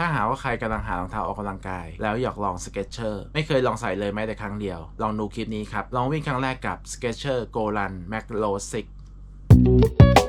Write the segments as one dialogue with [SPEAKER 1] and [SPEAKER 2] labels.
[SPEAKER 1] ถ้าหาว่าใครกำลังหารองเท้าออกกำลังกาย แล้วอยากลอง Skechers ไม่เคยลองใส่เลยแม้แต่ครั้งเดียว ลองดูคลิปนี้ครับ ลองวิ่งครั้งแรกกับ Skechers Goran Max Low 6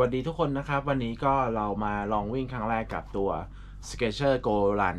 [SPEAKER 1] วัสดีทุกคนนะครับ วันนี้ก็เรามาลองวิ่งครั้งแรกกับตัว Skechers Go Run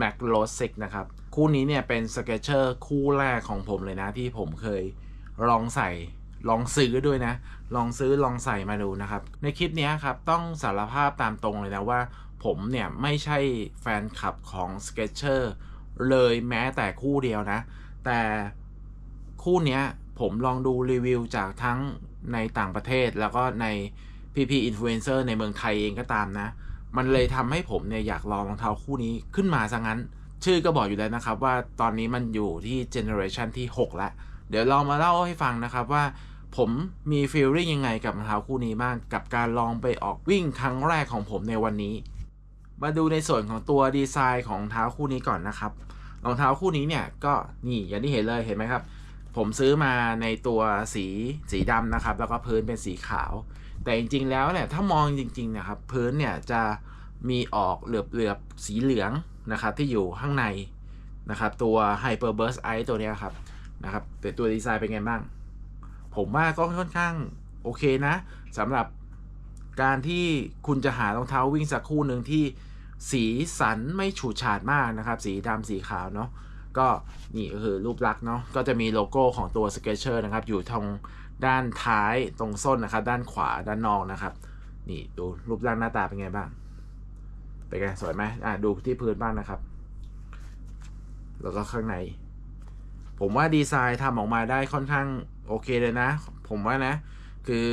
[SPEAKER 1] Max Low 6นะครับ คู่นี้เนี่ยเป็น Skechers คู่แรกของผมเลยนะ ที่ผมเคยลองใส่ลองซื้อด้วยนะ ลองซื้อลองใส่มาดูนะครับ ในคลิปนี้ครับ ต้องสารภาพตามตรงเลยนะว่า ผมเนี่ยไม่ใช่แฟนคลับของ Skechers เลยแม้แต่คู่เดียวนะ แต่คู่นี้ผมลองดูรีวิวจากทั้งในต่างประเทศแล้วก็ใน พี่ๆอินฟลูเอนเซอร์ในเมืองไทยเองก็ตามนะ มันเลยทำให้ผมเนี่ยอยากลองรองเท้าคู่นี้ขึ้นมาซะงั้น ชื่อก็บอกอยู่แล้วนะครับว่าตอนนี้มันอยู่ที่เจเนอเรชันที่ 6 แล้ว เดี๋ยวเรามาเล่าให้ฟังนะครับว่าผมมีฟีลลิ่งยังไงกับรองเท้าคู่นี้บ้างกับการลองไปออกวิ่งครั้งแรกของผมในวันนี้ มาดูในส่วนของตัวดีไซน์ของรองเท้าคู่นี้ก่อนนะครับรองเท้าคู่นี้เนี่ยก็นี่อย่างที่เห็นเลยเห็นไหมครับ ผมซื้อมาในตัวสีสีดำนะครับ แล้วก็พื้นเป็นสีขาว แต่จริงๆแล้วเนี่ยถ้ามองจริงๆนะครับพื้นเนี่ยจะมีออกเหลือบๆสีเหลืองนะครับที่อยู่ข้างในนะครับตัว Hyper Burst Ice ตัวนี้ครับนะครับแต่ตัวดีไซน์เป็นไงบ้าง ผมว่าก็ค่อนข้างโอเคนะสำหรับการที่คุณจะหารองเท้าวิ่งสักคู่หนึ่งที่สีสันไม่ฉูดฉาดมากนะครับ สีดำสีขาวเนาะก็นี่ก็คือรูปลักษณ์เนาะก็จะมีโลโก้ของตัว Skechers นะครับ อยู่ตรง ด้านท้ายตรงส้นนะครับ ด้านขวาด้านนอกนะครับ นี่ดูรูปร่างหน้าตาเป็นไงบ้าง เป็นไงสวยไหมอะดูที่พื้นบ้างนะครับ แล้วก็ข้างใน ผมว่าดีไซน์ทำออกมาได้ค่อนข้างโอเคเลยนะ ผมว่านะ คือ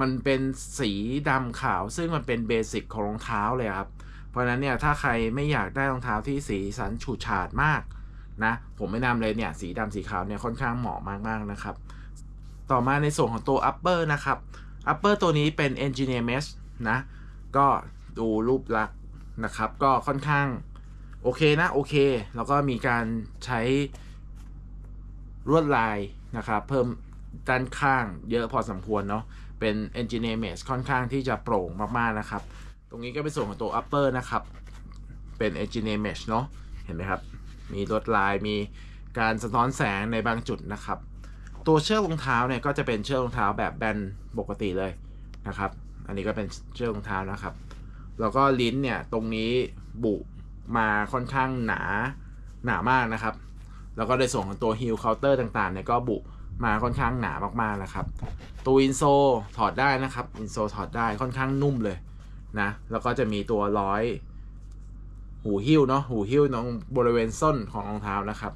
[SPEAKER 1] มันเป็นสีดำขาวซึ่งมันเป็นเบสิกของรองเท้าเลยครับ เพราะฉะนั้นเนี่ยถ้าใครไม่อยากได้รองเท้าที่สีสันฉูดฉาดมากนะ ผมแนะนำเลยเนี่ยสีดำสีขาวเนี่ยค่อนข้างเหมาะมากๆนะครับ ต่อมาในส่วนของตัว upper นะครับ upper ตัวนี้เป็น engineer mesh นะ ก็ดูรูปลักษณ์นะครับ ก็ค่อนข้างโอเคนะ โอเค แล้วก็มีการใช้ลวดลายนะครับ เพิ่มด้านข้างเยอะพอสมควรเนาะเป็น engineer mesh ค่อนข้างที่จะโปร่งมาก ๆ นะครับ ตรงนี้ก็เป็นส่วนของตัว upper นะครับ เป็น engineer mesh เนาะเห็นไหมครับ มีลวดลายมีการสะท้อนแสงในบางจุดนะครับ ตัวเชือกรองเท้าเนี่ยก็จะเป็นเชือกรองเท้าแบบแบนปกติเลยนะครับ อันนี้ก็เป็นเชือกรองเท้านะครับ แล้วก็ลิ้นเนี่ยตรงนี้บุมาค่อนข้างหนาหนามากนะครับ แล้วก็ในส่วนของตัวฮิลเคาน์เตอร์ต่างๆเนี่ยก็บุมาค่อนข้างหนามากๆนะครับ ตัวอินโซถอดได้นะครับ อินโซถอดได้ค่อนข้างนุ่มเลยนะ แล้วก็จะมีตัวร้อย หูหิ้วเนาะ หูหิ้วตรงบริเวณส้นของรองเท้านะครับ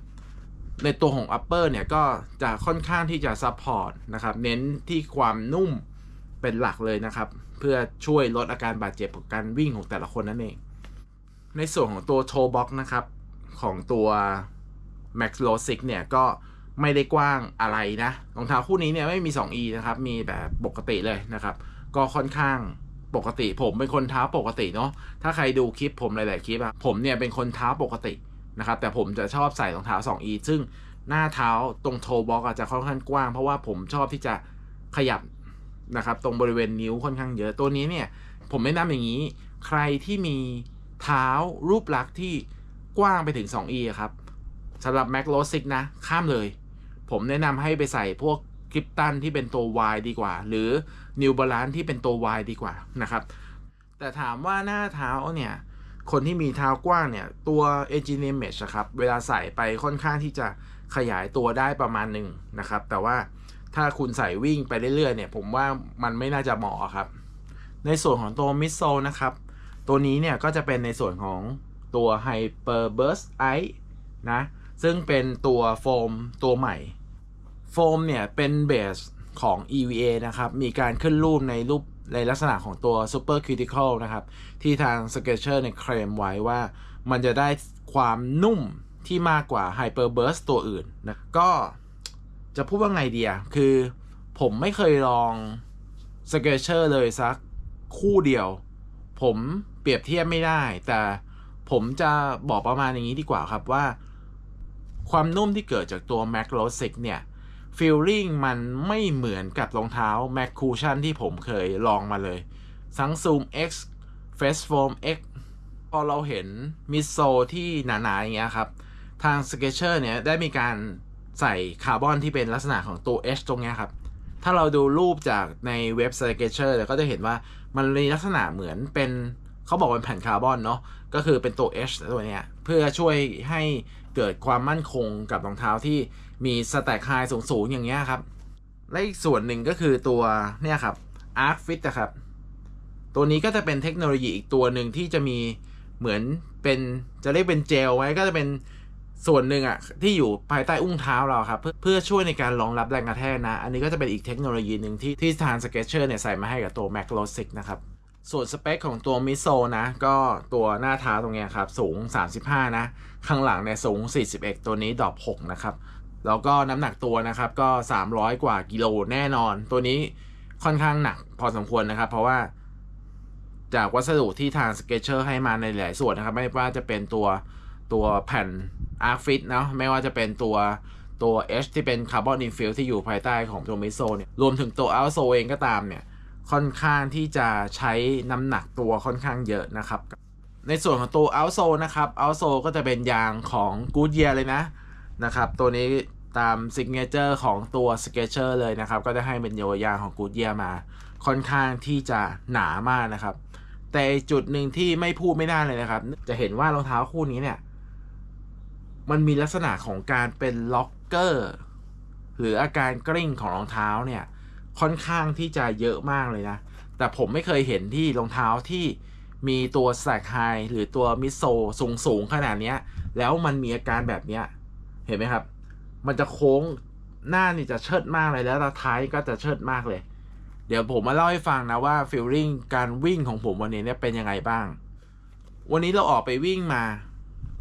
[SPEAKER 1] ในตัวของ upper เนี่ยก็จะค่อนข้างที่จะ support นะครับ เน้นที่ความนุ่มเป็นหลักเลยนะครับ เพื่อช่วยลดอาการบาดเจ็บของการวิ่งของแต่ละคนนั่นเอง ในส่วนของตัว toe box นะครับ ของตัว Max Low 6เนี่ยก็ไม่ได้กว้างอะไรนะรองเท้าคู่นี้เนี่ยไม่มี 2e นะครับ มีแบบปกติเลยนะครับ ก็ค่อนข้างปกติ ผมเป็นคนเท้าปกติเนาะถ้าใครดูคลิปผมหลาย ๆ คลิปอะผมเนี่ยเป็นคนเท้าปกติ นะครับแต่ผมจะชอบใส่รองเท้า 2e ซึ่งหน้าเท้าตรงโทบ็อกอาจจะค่อนข้างกว้าง เพราะว่าผมชอบที่จะขยับนะครับตรงบริเวณนิ้วค่อนข้างเยอะตัวนี้เนี่ยผมแนะนำอย่างนี้ ใครที่มีเท้ารูปลักษณ์ที่กว้างไปถึง 2e อะครับสำหรับ Mac l o s i c นะ ข้ามเลย ผมแนะนำให้ไปใส่พวกคลิปตันที่เป็นตัว Y ดีกว่า หรือ New Balance ที่เป็นตัว Y ดีกว่านะครับ แต่ถามว่าหน้าเท้าเนี่ย คนที่มีเท้ากว้างเนี่ยตัว Engineer Mesh อะครับเวลาใส่ไปค่อนข้างที่จะขยายตัวได้ประมาณหนึ่งนะครับ แต่ว่าถ้าคุณใส่วิ่งไปเรื่อยๆเนี่ย ผมว่ามันไม่น่าจะเหมาะครับ ในส่วนของตัวมิ s โซนะครับ ตัวนี้เนี่ยก็จะเป็นในส่วนของตัว Hyper Burst Ice นะ ซึ่งเป็นตัวโฟมตัวใหม่โฟมเนี่ยเป็นเบสของ EVA นะครับ มีการขึ้นรูปในรูป ในลักษณะของตัว Super Critical นะครับ ที่ทาง Skechers เนี่ยเคลมไว้ว่า มันจะได้ความนุ่มที่มากกว่า Hyper Burst ตัวอื่นนะก็จะพูดว่าไงดีอะคือผมไม่เคยลอง Skechers เลยสักคู่เดียว ผมเปรียบเทียบไม่ได้ แต่ผมจะบอกประมาณอย่างนี้ดีกว่าครับว่า ความนุ่มที่เกิดจากตัว Mac r o s i c เนี่ย ฟีลลิ่งมันไม่เหมือนกับรองเท้า Mac Cushion ที่ผมเคยลองมาเลย ทั้ง Zoom X Face Foam X พอเราเห็นมิโซที่หนาๆอย่างเงี้ยครับ ทาง Skechers เนี่ยได้มีการใส่คาร์บอนที่เป็นลักษณะของตัว H ตรงเนี้ยครับ ถ้าเราดูรูปจากในเว็บ Skechers เนี่ยก็จะเห็นว่ามันมีลักษณะเหมือนเป็นเขาบอกเป็นแผ่นคาร์บอนเนาะก็คือเป็นตัว H ตัวเนี้ยเพื่อช่วยให้เกิดความมั่นคงกับรองเท้าที่ มีสแต็กไฮสูงๆ อย่างเงี้ยครับ และอีกส่วนหนึ่งก็คือตัวเนี่ยครับ Arc Fit นะครับ ตัวนี้ก็จะเป็นเทคโนโลยีอีกตัวหนึ่งที่จะมีเหมือนเป็นจะเรียกเป็นเจลไว้ก็จะเป็นส่วนหนึ่งอะที่อยู่ภายใต้อุ้งเท้าเราครับ เพื่อเพื่อช่วยในการรองรับแรงกระแทกนะ อันนี้ก็จะเป็นอีกเทคโนโลยีหนึ่งที่ที่ทาง Skechers เนี่ยใส่มาให้กับตัว Mac l o s i c นะครับ ส่วนสเปคของตัวมิโซนะ ก็ตัวหน้าเท้าตรงเนี้ยครับ สูง 35 นะ ข้างหลังเนี่ยสูง 41 ตัวนี้ดรอป6นะครับ แล้วก็น้ำหนักตัวนะครับก็ 300 กว่ากิโลแน่นอน ตัวนี้ค่อนข้างหนักพอสมควรนะครับ เพราะว่าจากวัสดุที่ทาง Skechers ให้มาในหลายส่วนนะครับ ไม่ว่าจะเป็นตัวตัวแผ่น Arc Fit เนาะไม่ว่าจะเป็นตัวตัว H ที่เป็นคาร์บอนอินฟิลที่อยู่ภายใต้ของตัวมิโซเนี่ยรวมถึงตัว outsole เองก็ตามเนี่ย ค่อนข้างที่จะใช้น้ำหนักตัวค่อนข้างเยอะนะครับ ในส่วนของตัว outsole นะครับ outsole ก็จะเป็นยางของ Goodyear เลยนะ นะครับตัวนี้ตาม signature ของตัว Skechers เลยนะครับ ก็จะให้เป็นโยยางของ Goodyear มา ค่อนข้างที่จะหนามากนะครับ แต่จุดหนึ่งที่ไม่พูดไม่ได้เลยนะครับ จะเห็นว่ารองเท้าคู่นี้เนี่ย มันมีลักษณะของการเป็นล็อกเกอร์หรืออาการกลิ้งของรองเท้าเนี่ย ค่อนข้างที่จะเยอะมากเลยนะ แต่ผมไม่เคยเห็นที่รองเท้าที่มีตัวแสกไฮหรือตัวมิโซสูงสูงขนาดนี้แล้วมันมีอาการแบบเนี้ย เห็นไหมครับ มันจะโค้งหน้านี่จะเชิดมากเลยแล้วท้ายก็จะเชิดมากเลย เดี๋ยวผมมาเล่าให้ฟังนะว่าฟีลลิ่งการวิ่งของผมวันนี้เนี่ยเป็นยังไงบ้าง วันนี้เราออกไปวิ่งมา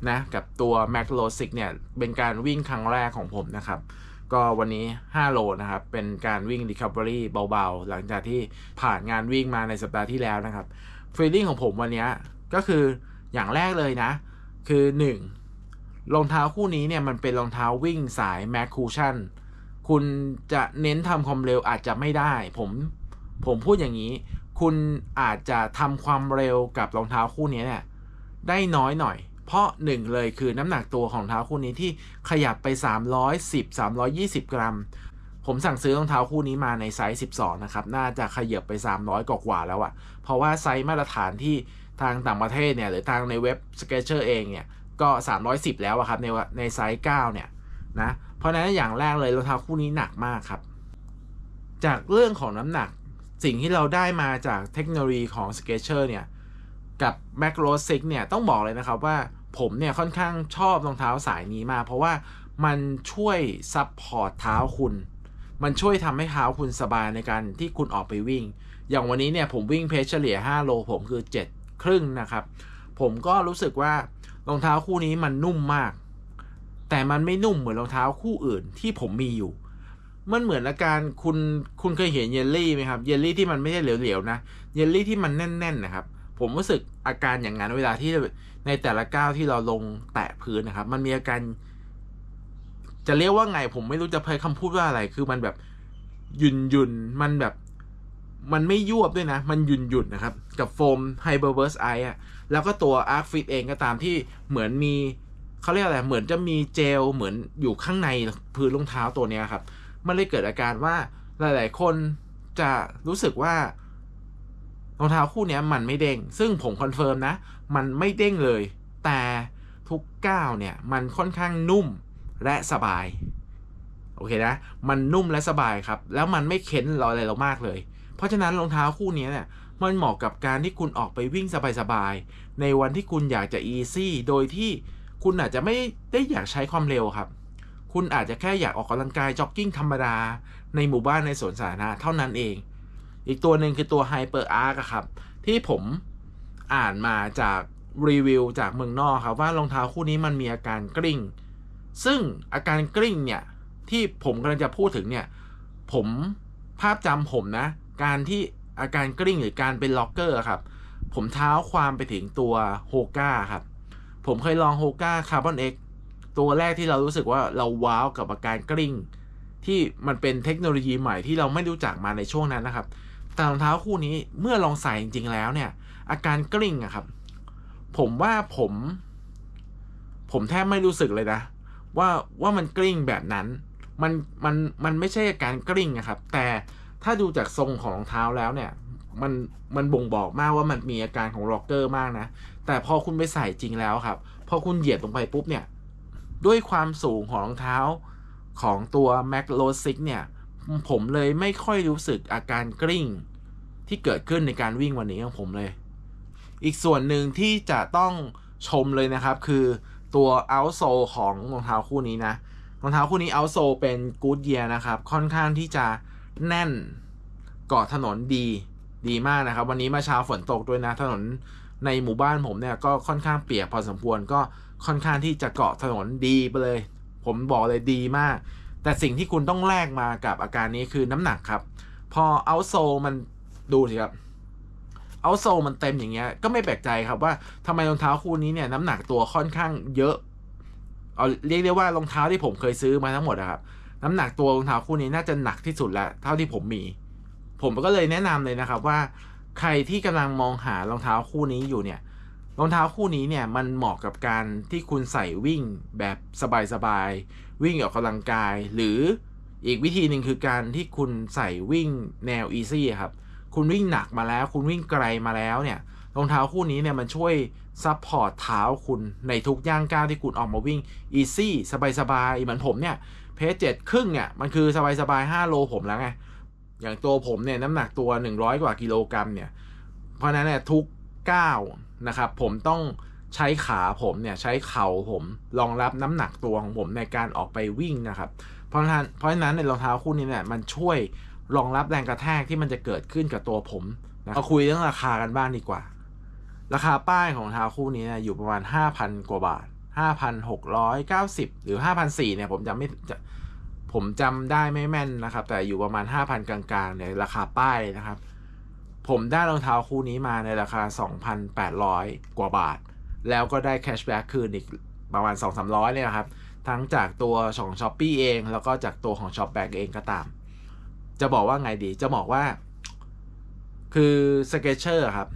[SPEAKER 1] นะกับตัว m a c l o s i c เนี่ยเป็นการวิ่งครั้งแรกของผมนะครับ ก็วันนี้ 5 โลนะครับ เป็นการวิ่ง Recovery เบาๆ หลังจากที่ผ่านงานวิ่งมาในสัปดาห์ที่แล้วนะครับฟีลลิ่งของผมวันนี้ก็คืออย่างแรกเลยนะ คือ 1. รองเท้าคู่นี้เนี่ยมันเป็นรองเท้าวิ่งสาย Mac Cushion คุณจะเน้นทำความเร็วอาจจะไม่ได้ ผมผมพูดอย่างนี้ คุณอาจจะทำความเร็วกับรองเท้าคู่นี้เนี่ยได้น้อยหน่อย เพราะหนึ่งเลยคือน้ำหนักตัวของเท้าคู่นี้ที่ขยับไป 310 320 กรัม ผมสั่งซื้อรองเท้าคู่นี้มาในไซส์ 12 นะครับ น่าจะขยับไป 300 กว่าๆแล้วอะเพราะว่าไซส์มาตรฐานที่ทางต่างประเทศเนี่ยหรือทางในเว็บ Skechers เองเนี่ย ก็ 310 แล้วอะครับในในไซส์9เนี่ยนะเพราะฉะนั้นอย่างแรกเลยรองเท้าคู่นี้หนักมากครับ จากเรื่องของน้ำหนักสิ่งที่เราได้มาจากเทคโนโลยีของ Skechers เนี่ยกับ m a c r o s i c เนี่ยต้องบอกเลยนะครับว่าผมเนี่ยค่อนข้างชอบรองเท้าสายนี้มากเพราะว่ามันช่วยซับพอร์ตเท้าคุณ มันช่วยทำให้เท้าคุณสบายในการที่คุณออกไปวิ่ง อย่างวันนี้เนี่ยผมวิ่งเพจเฉลี่ย 5 โลผมคือ 7 ครึ่งนะครับ ผมก็รู้สึกว่า รองเท้าคู่นี้มันนุ่มมาก แต่มันไม่นุ่มเหมือนรองเท้าคู่อื่นที่ผมมีอยู่ มันเหมือนอาการคุณคุณเคยเห็นเยลลี่ไหมครับ เยลลี่ที่มันไม่ใช่เหลวๆนะ เยลลี่ที่มันแน่น ๆ นะครับ ผมรู้สึกอาการอย่างนั้นเวลาที่ในแต่ละก้าวที่เราลงแตะพื้นนะครับ มันมีอาการ จะเรียกว่าไง ผมไม่รู้จะเพยคำพูดว่าอะไร คือมันแบบ ยุ่นยุนๆมันแบบ มันไม่ยวบด้วยนะ มันหยุ่นหยุ่นนะครับ กับโฟมไฮเบอร์เบิร์สไออะแล้วก็ตัว Arc Fit เองก็ตามที่เหมือนมีเขาเรียกอะไร เหมือนจะมีเจลเหมือนอยู่ข้างในพื้นรองเท้าตัวนี้ครับ มันเลยเกิดอาการว่าหลาย ๆ คนจะรู้สึกว่ารองเท้าคู่นี้มันไม่เด้ง ซึ่งผมคอนเฟิร์มนะ มันไม่เด้งเลย แต่ทุกก้าวเนี่ย มันค่อนข้างนุ่มและสบาย โอเคนะ มันนุ่มและสบายครับ แล้วมันไม่เค้นเราอะไรเรามากเลย เพราะฉะนั้นรองเท้าคู่นี้เนี่ยมันเหมาะกับการที่คุณออกไปวิ่งสบายๆ ในวันที่คุณอยากจะอีซี่โดยที่คุณอาจจะไม่ได้อยากใช้ความเร็วครับ คุณอาจจะแค่อยากออกกำลังกายจ็อกกิ้งธรรมดา ในหมู่บ้านในสวนสาธารณะเท่านั้นเอง อีกตัวหนึ่งคือตัว Hyper Arc อะครับ ที่ผมอ่านมาจากรีวิวจากเมืองนอกครับว่ารองเท้าคู่นี้มันมีอาการกริ้งซึ่งอาการกริ้งเนี่ยที่ผมกำลังจะพูดถึงเนี่ยผมภาพจำผมนะ การที่อาการกริ้งหรือการเป็นล็อกเกอร์ครับ ผมเท้าความไปถึงตัวโฮก้าครับ ผมเคยลองโฮก้าคาร์บอนเอ็กตัวแรกที่เรารู้สึกว่าเราว้าวกับอาการกริ้ง ที่มันเป็นเทคโนโลยีใหม่ที่เราไม่รู้จักมาในช่วงนั้นนะครับ แต่รองเท้าคู่นี้เมื่อลองใส่จริงๆแล้วเนี่ย อาการกริ้งอะครับ ผมว่าผม ผมแทบไม่รู้สึกเลยนะ ว่าว่ามันกริ้งแบบนั้น มันมันมันไม่ใช่อาการกริ้งอะครับ แต่ ถ้าดูจากทรงของรองเท้าแล้วเนี่ย มันมันบ่งบอกมากว่ามันมีอาการของร็อกเกอร์มากนะ แต่พอคุณไปใส่จริงแล้วครับ พอคุณเหยียบลงไปปุ๊บเนี่ย ด้วยความสูงของรองเท้าของตัว Mac l o s i c เนี่ย ผมเลยไม่ค่อยรู้สึกอาการกริ้งที่เกิดขึ้นในการวิ่งวันนี้ของผมเลย อีกส่วนหนึ่งที่จะต้องชมเลยนะครับ คือตัว outsole ของรองเท้าคู่นี้นะรองเท้าคู่นี้ outsole เป็น Goodyear นะครับ ค่อนข้างที่จะ แน่นเกาะถนนดีดีมากนะครับ วันนี้มาเช้าฝนตกด้วยนะ ถนนในหมู่บ้านผมเนี่ยก็ค่อนข้างเปียกพอสมควรก็ค่อนข้างที่จะเกาะถนนดีไปเลย ผมบอกเลยดีมาก แต่สิ่งที่คุณต้องแลกมากับอาการนี้คือน้ำหนักครับ พอเอาโซมันดูสิครับเอาโซมันเต็มอย่างเงี้ยก็ไม่แปลกใจครับว่าทำไมรองเท้าคู่นี้เนี่ยน้ำหนักตัวค่อนข้างเยอะเอาเรียกได้ว่ารองเท้าที่ผมเคยซื้อมาทั้งหมดนะครับ น้ำหนักตัวรองเท้าคู่นี้น่าจะหนักที่สุดแล้ว เท่าที่ผมมี ผมก็เลยแนะนำเลยนะครับว่า ใครที่กำลังมองหารองเท้าคู่นี้อยู่เนี่ยรองเท้าคู่นี้เนี่ยมันเหมาะกับการที่คุณใส่วิ่งแบบสบายๆวิ่งออกกำลังกาย หรืออีกวิธีหนึ่งคือการที่คุณใส่วิ่งแนวอีซี่ครับคุณวิ่งหนักมาแล้ว คุณวิ่งไกลมาแล้วเนี่ยรองเท้าคู่นี้เนี่ยมันช่วยซัพพอร์ตเท้าคุณในทุกย่างก้าวที่คุณออกมาวิ่งอีซี่สบายๆเหมือนผมเนี่ย เพจเจ็ดครึ่งเนี่ยมันคือสบายๆ5โลผมแล้วไง อย่างตัวผมเนี่ยน้ำหนักตัว100กว่ากิโลกรัมเนี่ย เพราะนั้นเนี่ยทุกก้าวนะครับผมต้องใช้ขาผมเนี่ยใช้เข่าผมรองรับน้ำหนักตัวของผมในการออกไปวิ่งนะครับ เพราะฉะนั้นเพราะฉะนั้นในรองเท้าคู่นี้เนี่ยมันช่วยรองรับแรงกระแทกที่มันจะเกิดขึ้นกับตัวผมนะมาคุยเรื่องราคากันบ้างดีกว่า ราคาป้ายของรองเท้าคู่นี้นยอยู่ประมาณ 5,000 กว่าบาท 5,690 หรือ5,400เนี่ยผมจำไม่ผมจำได้ไม่แม่นนะครับ แต่อยู่ประมาณ 5,000 กลางๆเนี่ยราคาป้ายนะครับ ผมได้รองเท้าคู่นี้มาในราคา 2,800 กว่าบาท แล้วก็ได้แคชแบ็กคืนอีกประมาณ 2-300เนี่ยครับ ทั้งจากตัวของ s h อ p e e เอง แล้วก็จากตัวของ Shopback เองก็ตาม จะบอกว่าไงดีจะบอกว่า คือ Skechers ครับ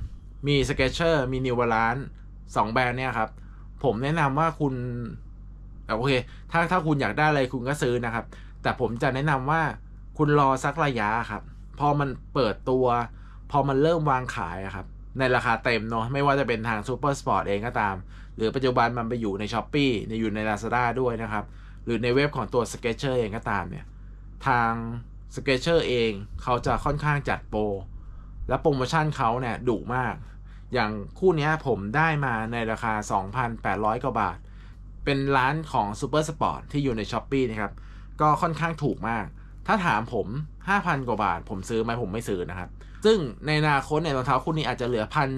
[SPEAKER 1] มี Skechers มี New Balance สองแบรนด์เนี่ยครับ ผมแนะนำว่าคุณโอเค ถ้าถ้าคุณอยากได้อะไรคุณก็ซื้อนะครับ แต่ผมจะแนะนำว่าคุณรอสักระยะครับ พอมันเปิดตัว พอมันเริ่มวางขายครับ ในราคาเต็มเนาะไม่ว่าจะเป็นทาง Super Sport เองก็ตาม หรือปัจจุบันมันไปอยู่ใน s h อ p e e ในอยู่ใน Lazada ด้วยนะครับ หรือในเว็บของตัว Skechers เองก็ตามเนี่ย ทาง Skechers เองเขาจะค่อนข้างจัดโปรและโปรโมชั่นเขาเนี่ยดุมาก อย่างคู่นี้ผมได้มาในราคา 2,800 กว่าบาท เป็นร้านของ Super Sport ที่อยู่ใน s h อ p e e นะครับ ก็ค่อนข้างถูกมาก ถ้าถามผม 5,000 กว่าบาท ผมซื้อไหมผมไม่ซื้อนะครับ ซึ่งในอนาคตเนี่ยรองเท้าคู่นี้อาจจะเหลือพัน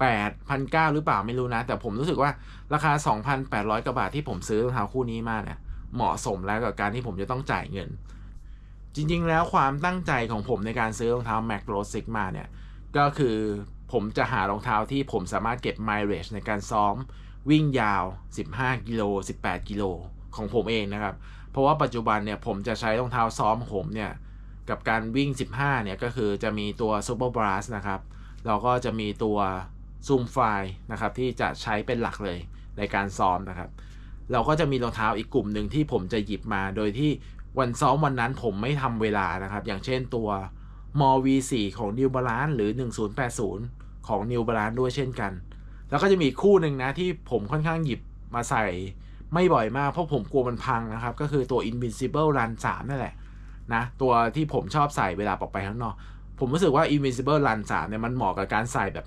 [SPEAKER 1] แปดพันเก้าหรือเปล่าไม่รู้นะ แต่ผมรู้สึกว่าราคา 2,800 กว่าบาทที่ผมซื้อรองเท้าคู่นี้มาเนี่ยเหมาะสมแล้วกับการที่ผมจะต้องจ่ายเงิน จริงๆ แล้วความตั้งใจของผมในการซื้อรองเท้า Mac r o s i c มาเนี่ยก็คือ ผมจะหารองเท้าที่ผมสามารถเก็บ mileage ในการซ้อม วิ่งยาว 15 กิโล 18 กิโล ของผมเองนะครับ เพราะว่าปัจจุบันเนี่ยผมจะใช้รองเท้าซ้อมผมเนี่ย กับการวิ่ง 15 เนี่ย ก็คือจะมีตัว Super Blast นะครับ แล้วก็จะมีตัว Zoom f i นะครับ ที่จะใช้เป็นหลักเลยในการซ้อมนะครับ เราก็จะมีรองเท้าอีกกลุ่มหนึ่งที่ผมจะหยิบมา โดยที่วันซ้อมวันนั้นผมไม่ทำเวลานะครับ อย่างเช่นตัวมอ V4 ของ New Balance หรือ 1080 ของ New Balance ด้วยเช่นกัน แล้วก็จะมีคู่หนึ่งนะที่ผมค่อนข้างหยิบมาใส่ไม่บ่อยมากเพราะผมกลัวมันพังนะครับ ก็คือตัว Invincible Run 3 นั่นแหละนะตัวที่ผมชอบใส่เวลาออกไปข้างนอก ผมรู้สึกว่า Invincible Run 3เนี่ยมันเหมาะกับการใส่แบบ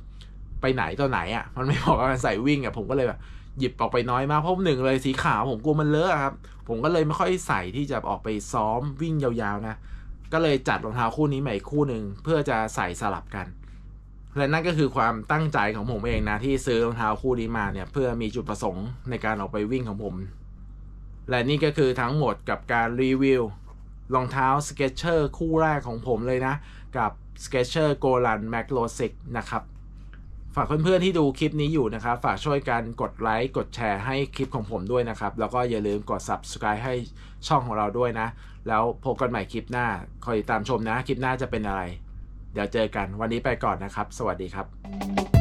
[SPEAKER 1] ไปไหนต่อไหนอะ่ะมันไม่เหมาะกับการใส่วิ่งอะ่ะผมก็เลยแบบหยิบออกไปน้อยมากเพราะหนึ่งเลยสีขาวผมกลัวมันเลอะอะครับ ผมก็เลยไม่ค่อยใส่ที่จะออกไปซ้อมวิ่งยาวๆนะ ก็เลยจัดรองเท้าคู่นี้ใหม่คู่หนึ่งเพื่อจะใส่สลับกัน และนั่นก็คือความตั้งใจของผมเองนะที่ซื้อรองเท้าคู่นี้มาเนี่ยเพื่อมีจุดประสงค์ในการออกไปวิ่งของผม และนี่ก็คือทั้งหมดกับการรีวิวรองเท้า Skechers คู่แรกของผมเลยนะ กับ Skechers Go Run Max Low 6นะครับ ฝากเพื่อนๆที่ดูคลิปนี้อยู่นะครับ ฝากช่วยกันกดไลค์กดแชร์ให้คลิปของผมด้วยนะครับ แล้วก็อย่าลืมกด Subscribe ให้ช่องของเราด้วยนะ แล้วพบกันใหม่คลิปหน้า คอยติดตามชมนะ คลิปหน้าจะเป็นอะไร เดี๋ยวเจอกันวันนี้ไปก่อนนะครับ สวัสดีครับ